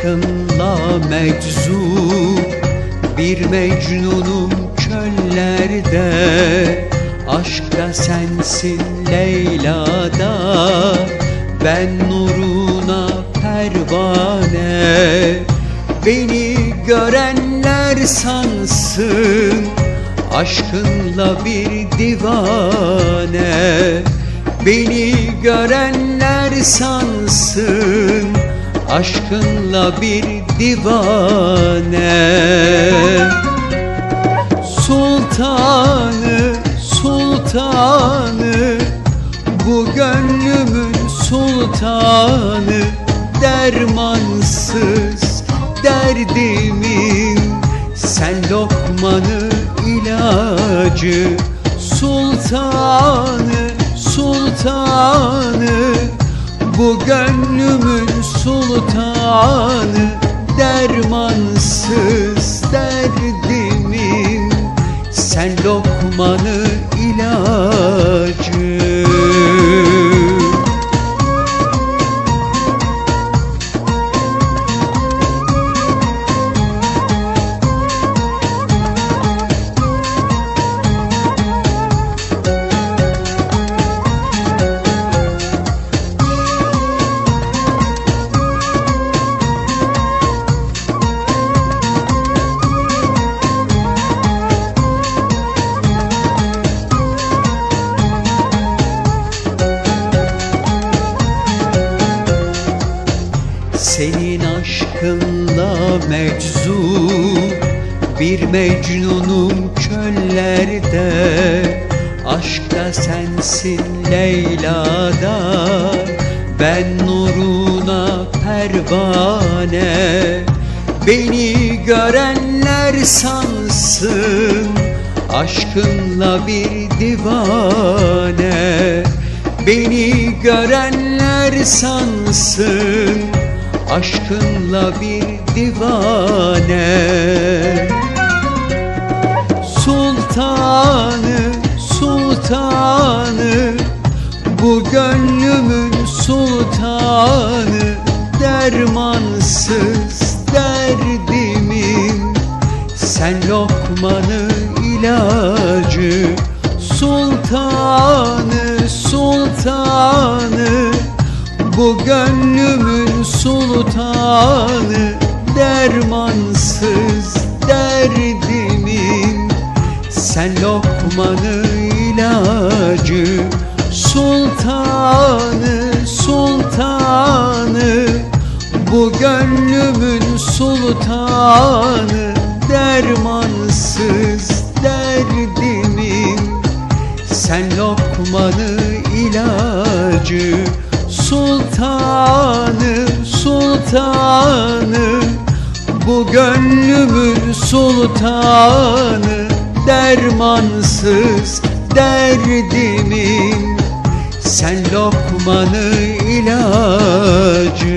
aşkınla meczup Bir mecnunum çöllerde Aşkta sensin Leyla'da. Ben nuruna pervane Beni görenler sansın. Aşkınla bir divane Beni görenler sansın Aşkınla bir divane. Sultanı, sultanı Bu gönlümün sultanı Dermansız derdimin Sen lokmanı ilacı Sultanı, sultanı Bu gönlümün sultanı Dermansız derdimin Sen lokmanı ilacı Senin aşkınla meczup Bir mecnunum çöllerde. Aşkta sensin Leyla'da Ben nuruna pervane. Beni görenler sansın Aşkınla bir divane. Beni görenler sansın Aşkınla bir divane. Sultanı, sultanı Bu gönlümün sultanı Dermansız derdimin. Sen lokmanı ilacı Sultanı, sultanı Bu gönlümün sultanı Dermansız derdimin Sen lokmanı ilacı Sultanı, sultanı. Bu gönlümün sultanı Dermansız derdimin Sen lokmanı ilacı Sultanı, sultanı Bu gönlümün sultanı Dermansız derdimin Sen lokmanı ilacı